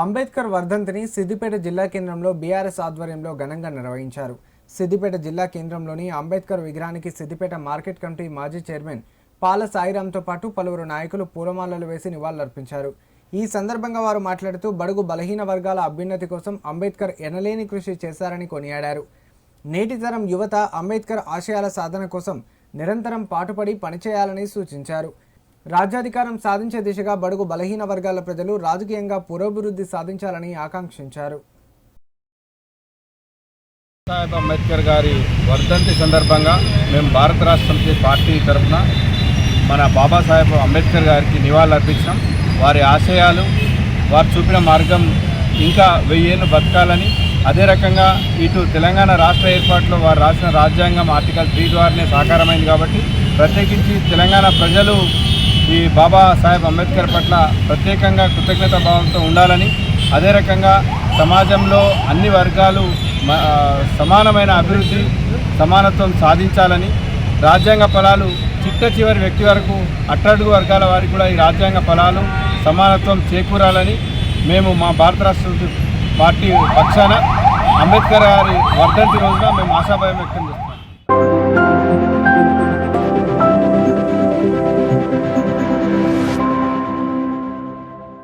అంబేద్కర్ వర్ధంతిని సిద్దిపేట జిల్లా కేంద్రంలో బీఆర్ఎస్ ఆధ్వర్యంలో ఘనంగా నిర్వహించారు. సిద్దిపేట జిల్లా కేంద్రంలోని అంబేద్కర్ విగ్రహానికి సిద్దిపేట మార్కెట్ కమిటీ మాజీ చైర్మన్ పాల సాయిరాంతో పాటు పలువురు నాయకులు పూలమాలలు వేసి నివాళులర్పించారు. ఈ సందర్భంగా వారు మాట్లాడుతూ బడుగు బలహీన వర్గాల అభ్యున్నతి కోసం అంబేద్కర్ ఎనలేని కృషి చేశారని కొనియాడారు. నేటి తరం యువత అంబేద్కర్ ఆశయాల సాధన కోసం నిరంతరం పాటుపడి పనిచేయాలని సూచించారు. రాజ్యాధికారం సాధించే దిశగా బడుగు బలహీన వర్గాల ప్రజలు రాజకీయంగా పురోభివృద్ధి సాధించాలని ఆకాంక్షించారు. సాహెబ్ అంబేద్కర్ గారి వర్ధంతి సందర్భంగా మేము భారత రాష్ట్ర సమితి పార్టీ తరఫున మన బాబాసాహెబ్ అంబేద్కర్ గారికి నివాళులర్పించాం వారి ఆశయాలు వారు చూపిన మార్గం ఇంకా వెయ్యేళ్ళు బతకాలని అదే రకంగా ఇటు తెలంగాణ రాష్ట్ర ఏర్పాటులో వారు రాసిన రాజ్యాంగం ఆర్టికల్ త్రీ ద్వారానే సాకారమైంది కాబట్టి ప్రత్యేకించి తెలంగాణ ప్రజలు ఈ బాబా సాహెబ్ అంబేద్కర్ పట్ల ప్రత్యేకంగా కృతజ్ఞత భావంతో ఉండాలని అదే రకంగా సమాజంలో అన్ని వర్గాలు సమానమైన అభివృద్ధి సమానత్వం సాధించాలని రాజ్యాంగ ఫలాలు చిట్ట చివరి వ్యక్తి వరకు అట్టడుగు వర్గాల వారికి కూడా ఈ రాజ్యాంగ ఫలాలు సమానత్వం చేకూరాలని మేము మా భారత రాష్ట్ర పార్టీ పక్షాన అంబేద్కర్ గారి వర్ధంతి రోజున మేము ఆశాభావం వ్యక్తం చేస్తున్నాం.